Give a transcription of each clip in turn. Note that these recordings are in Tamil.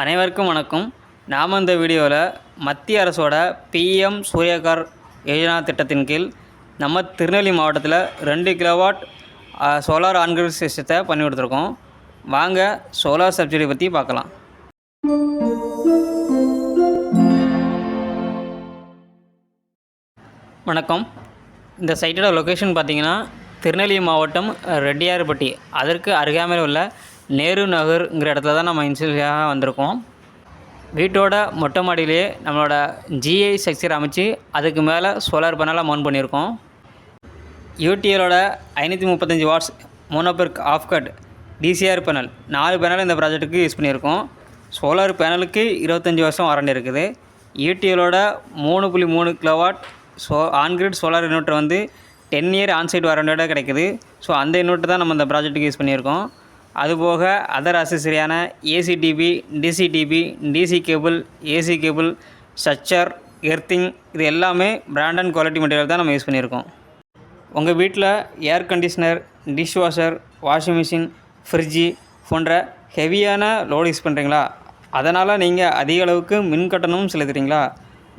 அனைவருக்கும் வணக்கம். நாம் இந்த வீடியோவில் மத்திய அரசோட பிஎம் சூரியகார் யோஜனா திட்டத்தின் கீழ் நம்ம திருநெல்வேலி மாவட்டத்தில் ரெண்டு கிலோவாட் சோலார் ஆன்கிரிட் சிஸ்டத்தை பண்ணி கொடுத்துருக்கோம். வாங்க சோலார் சப்சிடி பற்றி பார்க்கலாம். வணக்கம். இந்த சைட்டோட லொக்கேஷன் பார்த்தீங்கன்னா திருநெல்வேலி மாவட்டம் ரெட்டியார்பட்டி. அதற்கு அருகாமையில் உள்ள நேரு நகருங்கிற இடத்துல தான் நம்ம இன்சியலாக வந்திருக்கோம். வீட்டோட மொட்டை மாடியிலேயே நம்மளோட ஜிஐ ஸ்ட்ரக்சர் அமைச்சு அதுக்கு மேலே சோலார் பேனலாக மவுண்ட் பண்ணியிருக்கோம். யூடிஎலோட ஐநூற்றி முப்பத்தஞ்சு watts monoperc half cut DCR panel நாலு பேனல் இந்த ப்ராஜெக்ட்டுக்கு யூஸ் பண்ணியிருக்கோம். சோலார் பேனலுக்கு இருபத்தஞ்சி வருஷம் வாரண்டி இருக்குது. யூடிஎலோட மூணு புள்ளி மூணு kilowatt so on grid solar inverter வந்து டென் இயர் ஆன்சைட் வாரண்டியோட கிடைக்குது. ஸோ அந்த இன்வெர்ட்டர் தான் நம்ம இந்த ப்ராஜெக்ட்டுக்கு யூஸ் பண்ணியிருக்கோம். அதுபோக other அசசரியான AC DB DC DB DC cable AC cable structure earthing இது எல்லாமே பிராண்ட் அண்ட் குவாலிட்டி மெட்டீரியல் தான் நம்ம யூஸ் பண்ணியிருக்கோம். உங்கள் வீட்டில் air conditioner dish washer washing machine ஃப்ரிட்ஜி போன்ற ஹெவியான லோடு யூஸ் பண்ணுறீங்களா அதனால் நீங்கள் அதிக அளவுக்கு மின் கட்டணமும் செலுத்துகிறீங்களா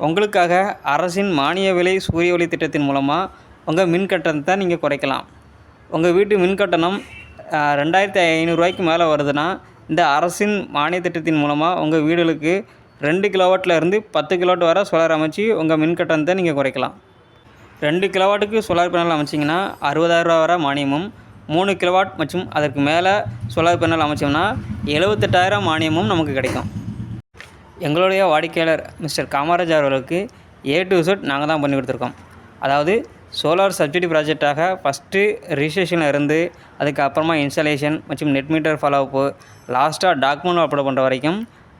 உங்களுக்காக அரசின் மானிய விலை சூரிய ஒளி திட்டத்தின் மூலமாக உங்கள் மின் கட்டணத்தை நீங்கள் குறைக்கலாம். உங்கள் வீட்டு மின் கட்டணம் ரெண்டாயிரத்தி ஐநூறுரூவாய்க்கு மேலே வருதுன்னா இந்த அரசின் மானிய திட்டத்தின் மூலமாக உங்கள் வீடுகளுக்கு ரெண்டு கிலோவாட்டில் இருந்து பத்து கிலோவாட் வரை சோலார் அமைச்சு உங்கள் மின் கட்டணத்தை நீங்கள் குறைக்கலாம். ரெண்டு கிலோவாட்டுக்கு சோலார் பேனல் அமைச்சிங்கன்னா அறுபதாயிரரூவா வரை மானியமும் மூணு கிலோவாட் மற்றும் அதற்கு மேலே சோலார் பேனல் அமைச்சோம்னா எழுபத்தெட்டாயிரம் மானியமும் நமக்கு கிடைக்கும். எங்களுடைய வாடிக்கையாளர் மிஸ்டர் காமராஜ் அவர்களுக்கு ஏ டு சட் நாங்கள் தான் பண்ணி கொடுத்துருக்கோம். அதாவது சோலார் சப்சிடி ப்ராஜெக்டாக ஃபஸ்ட்டு ரிஜிஸ்ட்ரேஷனில் இருந்து அதுக்கு அப்புறமா இன்ஸ்டாலேஷன் மற்றும் நெட் மீட்டர் ஃபாலோஅப்பு லாஸ்ட்டாக டாக்குமெண்ட் அப்லோட் பண்ணுற வரைக்கும்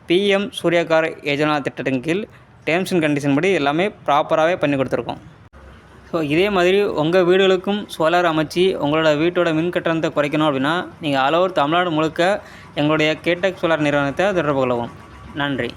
பிஎம் சூரியகார் யோஜனா திட்டத்தின் கீழ் டேர்ம்ஸ் அண்ட் கண்டிஷன் படி எல்லாமே ப்ராப்பராகவே பண்ணி கொடுத்துருக்கோம். ஸோ இதே மாதிரி உங்கள் வீடுகளுக்கும் சோலார் அமைச்சு உங்களோட வீட்டோட மின் கட்டணத்தை குறைக்கணும் அப்படின்னா நீங்கள் ஆல் ஓவர் தமிழ்நாடு முழுக்க எங்களுடைய கேடெக் சோலார் நிறுவனத்தை தொடர்பு கொள்ளவும். நன்றி.